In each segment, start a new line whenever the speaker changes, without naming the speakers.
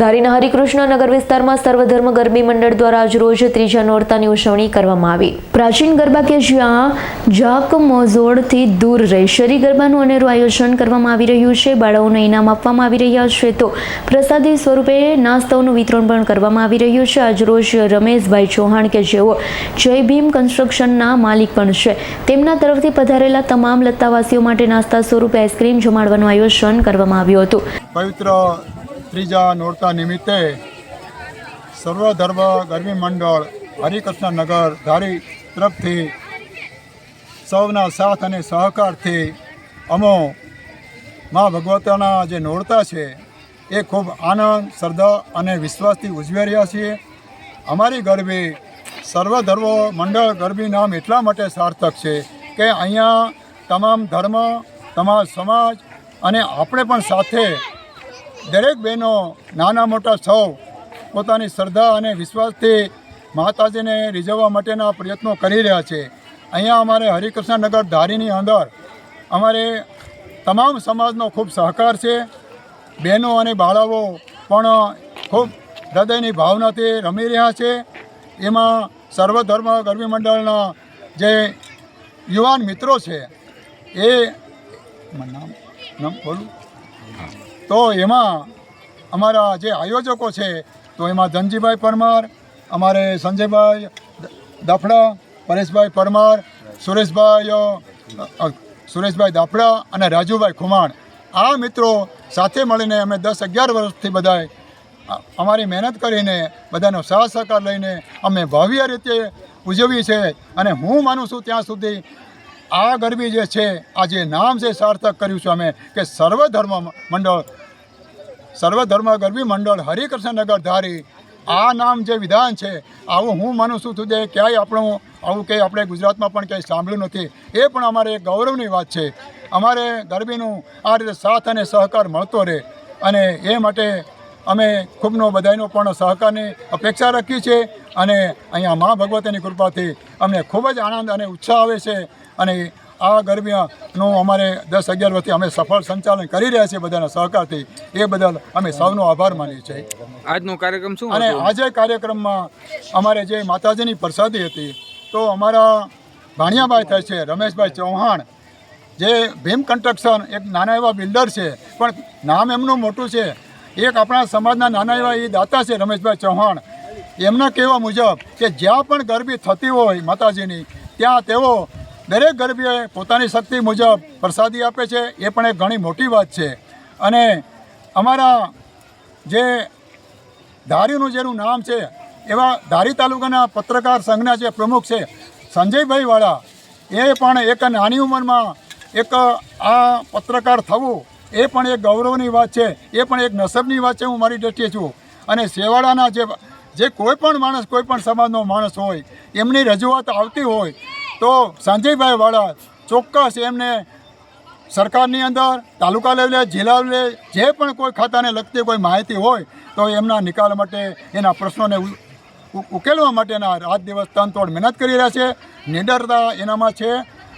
ધારીના હરિકૃષ્ણ નગર વિસ્તારમાં સર્વધર્મ ગરબી મંડળ દ્વારા આજ રોજ ત્રીજા નોરતાની ઉજવણી કરવામાં આવી. પ્રાચીન ગરબા કે જ્યાં જાક મોઝોડથી દૂર રહી. શરી ગરબાનું અનેરું આયોજન કરવામાં આવી રહ્યું છે. બાળાઓને ઇનામ આપવામાં આવી રહ્યા છે. તો પ્રસાદી સ્વરૂપે નાસ્તાઓનું વિતરણ પણ કરવામાં આવી રહ્યું છે. આજ રોજ રમેશભાઈ ચૌહાણ કે જેઓ જય ભીમ કન્સ્ટ્રક્શનના માલિક પણ છે. તેમના તરફથી પધારેલા તમામ લત્તાવાસીઓ માટે નાસ્તા સ્વરૂપે આઈસ્ક્રીમ જમાડવાનું આયોજન કરવામાં આવ્યું હતું.
પવિત્ર ત્રીજા નોરતા નિમિત્તે સર્વધર્મ ગરબી મંડળ હરિકૃષ્ણ નગર ધારી તરફથી સૌના સાથ અને સહકારથી અમો મા ભગવતાના જે નોરતા છે, એ ખૂબ આનંદ, શ્રદ્ધા અને વિશ્વાસથી ઉજવી રહ્યા છીએ. અમારી ગરબી સર્વધર્મ મંડળ ગરબી નામ એટલા માટે સાર્થક છે કે અહીંયા તમામ ધર્મ, તમામ સમાજ અને આપણે પણ સાથે દરેક બહેનો નાના મોટા સૌ પોતાની શ્રદ્ધા અને વિશ્વાસથી માતાજીને રીઝવવા માટેના પ્રયત્નો કરી રહ્યા છે. અહીંયા અમારે હરિકૃષ્ણનગર ધારીની અંદર અમારે તમામ સમાજનો ખૂબ સહકાર છે. બહેનો અને બાળાઓ પણ ખૂબ હૃદયની ભાવનાથી રમી રહ્યા છે. એમાં સર્વધર્મ ગરબી મંડળના જે યુવાન મિત્રો છે, એ નામ નામ બોલું? તો એમાં અમારા જે આયોજકો છે, તો એમાં ધનજીભાઈ પરમાર, અમારે સંજયભાઈ દાફડા, પરેશભાઈ પરમાર, સુરેશભાઈ સુરેશભાઈ દાફડા અને રાજુભાઈ ખુમાણ. આ મિત્રો સાથે મળીને અમે દસ અગિયાર વર્ષથી બધાએ અમારી મહેનત કરીને બધાનો સાથ સહકાર લઈને અમે ભવ્ય રીતે ઉજવીએ છે અને હું માનું છું ત્યાં સુધી આ ગરબી જે છે, આ જે નામ છે, સાર્થક કર્યું છે અમે કે સર્વધર્મ મંડળ સર્વધર્મ ગરબી મંડળ હરિકૃષ્ણનગર ધારી આ નામ જે વિધાન છે, આવું હું માનું છું તું ક્યાંય આપણું, આવું કંઈ આપણે ગુજરાતમાં પણ ક્યાંય સાંભળ્યું નથી. એ પણ અમારે એક ગૌરવની વાત છે. અમારે ગરબીનું આ રીતે સાથ અને સહકાર મળતો રહે અને એ માટે અમે ખૂબનો બધાનો પણ સહકારની અપેક્ષા રાખી છે અને અહીંયા મા ભગવતીની કૃપાથી અમને ખૂબ જ આનંદ અને ઉત્સાહ આવે છે અને આ ગરબીનું અમારે દસ અગિયાર વર્ષથી અમે સફળ સંચાલન કરી રહ્યા છીએ બધાના સહકારથી. એ બદલ અમે સૌનો આભાર માનીએ છીએ.
આજનો કાર્યક્રમ શું
અને આજે કાર્યક્રમમાં અમારે જે માતાજીની પ્રસાદી હતી તો અમારા ભાણિયાભાઈ થાય છે રમેશભાઈ ચૌહાણ જે ભીમ કન્સ્ટ્રક્શન એક નાના એવા બિલ્ડર છે પણ નામ એમનું મોટું છે. એક આપણા સમાજના નાના એવા એ દાતા છે રમેશભાઈ ચૌહાણ. એમના કહેવા મુજબ કે જ્યાં પણ ગરબી થતી હોય માતાજીની ત્યાં તેઓ દરેક ગરબીએ પોતાની શક્તિ મુજબ પ્રસાદી આપે છે, એ પણ એક ઘણી મોટી વાત છે. અને અમારા જે ધારીનું જેનું નામ છે, એવા ધારી તાલુકાના પત્રકાર સંઘના જે પ્રમુખ છે સંજયભાઈ વાળા એ પણ એક નાની ઉંમરમાં એક આ પત્રકાર થવું, એ પણ એક ગૌરવની વાત છે, એ પણ એક નસબની વાત છે, હું મારી દ્રષ્ટિએ છું. અને શેવાળાના જે જે કોઈ પણ માણસ, કોઈ પણ સમાજનો માણસ હોય, એમની રજૂઆત આવતી હોય તો સંજયભાઈ વાળા ચોક્કસ એમને સરકારની અંદર, તાલુકા લેવલે, જિલ્લા લેવલે જે પણ કોઈ ખાતાને લગતી કોઈ માહિતી હોય, તો એમના નિકાલ માટે, એના પ્રશ્નોને ઉકેલવા માટેના રાત દિવસ તનતોડ મહેનત કરી રહ્યા છે. નિડરતા એનામાં છે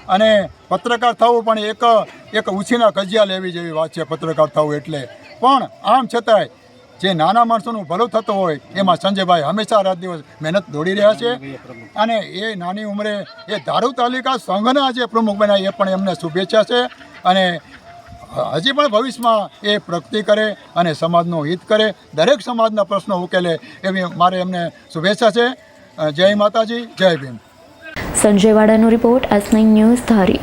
અને પત્રકાર થવું પણ એક એક ઉછીના કજિયા લેવી જેવી વાત છે પત્રકાર થવું એટલે. પણ આમ છતાંય જે નાના માણસોનું ભલું થતું હોય એમાં સંજયભાઈ હંમેશા રાત દિવસ મહેનત દોડી રહ્યા છે. અને એ નાની ઉંમરે એ ધારુ તાલુકા સંઘના જે પ્રમુખ બન્યા એ પણ એમને શુભેચ્છા છે. અને હજી પણ ભવિષ્યમાં એ પ્રગતિ કરે અને સમાજનું હિત કરે. દરેક સમાજના પ્રશ્નો ઉકેલે એવી મારે એમને શુભેચ્છા છે. જય માતાજી જય Bhim.
Sanjay વાડાનો report S nine news Dhari.